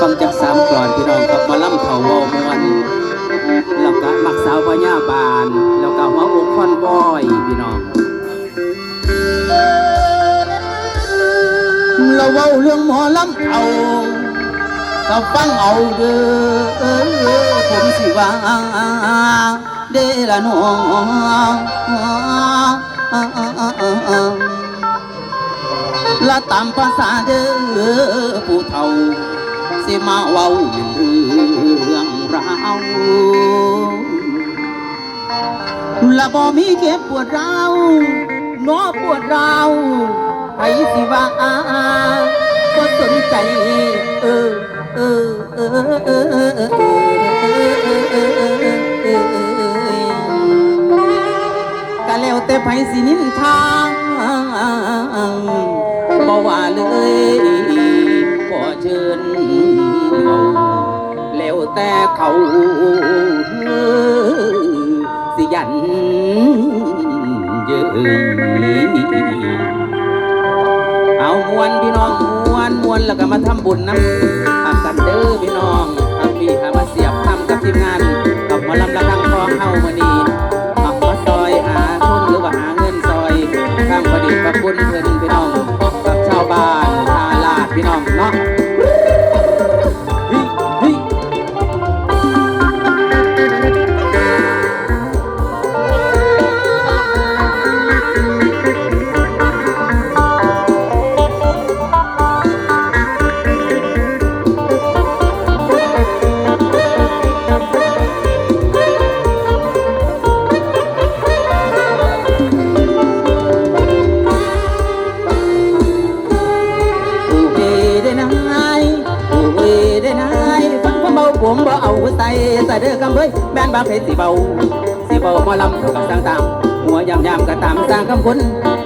ฟังจากสามกลอนพี่น้องครับมาล่ำเขาวอมวนแล้วก็มักสาวพญาบานแล้วก็หัวอกคอนบอยพี่น้องเราเว้าเรื่องหมอลำเอาก็ฟังเอาเด้อผมสิว่าเดละน้องละตามภาษาเด้อผู้เฒ่า สิมาเว้าเรื่องราวละบ่มีเก็บปวดร้าวน้อปวดร้าวไผสิว่าก็สนใจ เออเออเออเออเออเออกะแล้วแต่ไผสินินทางบ่ว่าเลย แต่เขาสิยันเยอะเอามวนพี่น้องมวนมวนแล้วก็มาทำบุญน้ำอากันเด้อพี่น้อง ใส่ใส่เด้อกำเบยแม่นบางเพชรสิเบาสิเบาหมอลำกับสร้างตามหัวยำยำก็ตามสร้างคำคุณ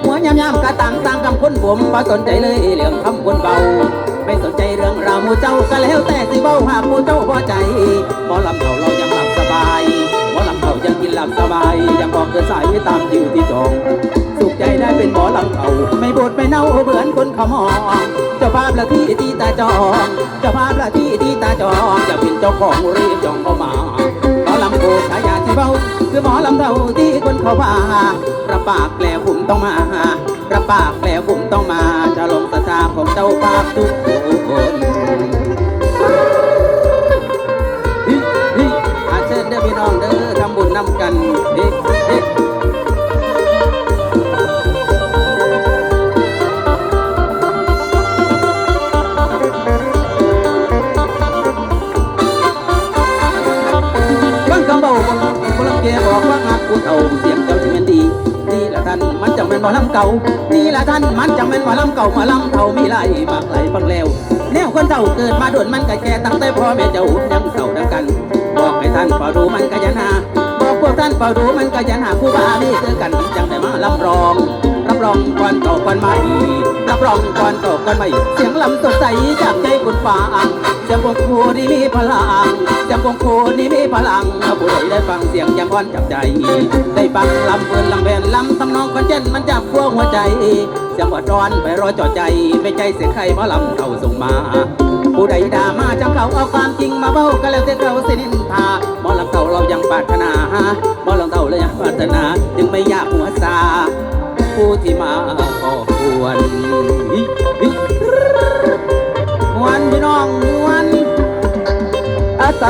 หัวยำยำก็ตามสร้างคำคุณผมบ่สนใจเลยเรื่องคำคุณเบาไม่สนใจเรื่องราวมูเจ้าก็แล้วแต่สิเบาหากมูเจ้าพอใจหมอลำเขาเรายังหลับสบายหมอลำเขายังกินหลับสบายยังบอกเดินสายตามคิวที่จองสุขใจได้เป็นหมอลำเก่าไม่บดไม่เน่าเหมือนคนขมอ พละที่ที่ตาจองเจ้าภาพละที่ที่ตาจองจะเป็นเจ้าของรีบจองเข้ามาหมอลำโกขายาที่เบาคือหมอลำเท่าที่คนเขาว่ารับปากแล้วผมต้องมารับปากแล้วผมต้องมาจะลงตาของเจ้าภาพทุกคนอาเชิญเด้อพี่น้องเด้อทำบุญนำกัน เฒ่าเสียงเจ้าจึงเป็นดี นี่แหละท่านมันจังเป็นหมอลำเก่า นี่แหละท่านมันจังเป็นหมอลำเก่าหมอลำเฒ่ามีหลมากหลฟังแล้วแนวคนเฒ่าเกิดมาโดนมันก็แก่ตั้งแต่พ่อแม่เจ้ายังเฒ่าดังกัน บอกให้ท่านเฝ้าดูมันก็ยันหาบอกพวกท่านเฝ้าดูมันก็ยันหาผู้บ้านี่คือกันจังได้มารับรอง รับรองก่อนเก่าก่อนใหม่รับรองก่อนเก่าก่อนใหม่เสียงลำสดใสจากใจคุณฟังเสียงวงโคนี่มีพลัง เสียงวงโคนี่มีพลังผู้ใดได้ฟังเสียงยังอ่อนจับใจ ได้ฟังลำเปินลำแบนลำทำนองคอนเจนมันจับพวกหัวใจเสียงวัดร้อนไปรอจอดใจ ไม่ใจเสียงใครมาลำเขาส่งมา ผู้ใดด่ามาจังเขาเอาความจริงมาเบ้าก็แล้วแต่เขาสินินทาหมอลำเต่าเรายังปรารถนาหมอลำเต่าเรายังปรารถนาจึงไม่ยากหัวซา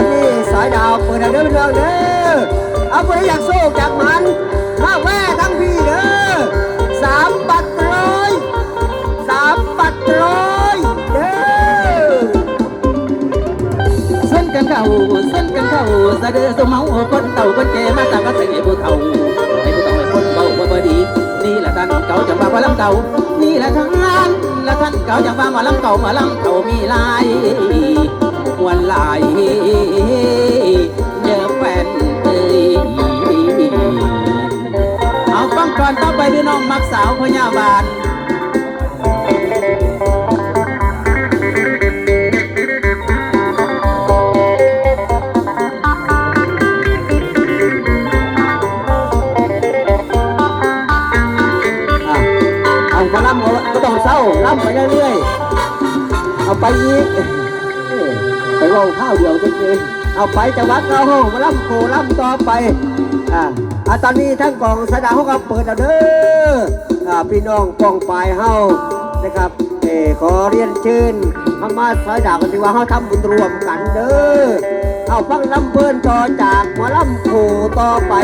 อะตอนนี้สายดาวเปิดให้เด้อพี่น้องเด้อเอาคนที่อยากสู้จากมันข้าแม่ทั้งพี่เด้อสามปัดร้อยสามปัดร้อยเด้อเส้นกันเข้าเส้นกันเข้าสะเดือสมเมาคนเต่าคนแก่มาตากก็เสียผู้เฒ่าให้ผู้เฒ่าให้คนเบาบ่บ่ดีนี่แหละท่านเก่าจังว่าหมอลำเก่านี่แหละท่านและท่านเก่าจังว่าหมอลำเก่าหมอลำเก่ามีลาย มวนลายเจอแฟนเอ้ยเอาฟังก่อนต่อไปพี่น้องมักสาวพญาบาลอะเอามาล่ำก็ต้องเศร้าล่ำไปเรื่อยๆ เอาไปอีก เออเว่าข้าวเดียวจริงๆเอาไปจังหวัดเราห้องมาล่ำโคล่ำต่อไปอ่าอ่าตอนนี้ทั้งกองสดาเขาก็เปิดแล้วเด้ออ่าพี่น้องกองปลายเฮานะครับเออขอเรียนเชิญมามาสายดาวกันดีว่าเฮาทำบุญรวมกันเด้อเอาฟังลำเพิ่นต่อจากหมอลำโคต่อไป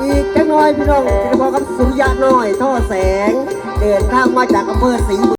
อีกจังน้อยพี่น้องจะพอกับสุริยะน้อยท่อแสง เดินทางมาจากอำเภอศรี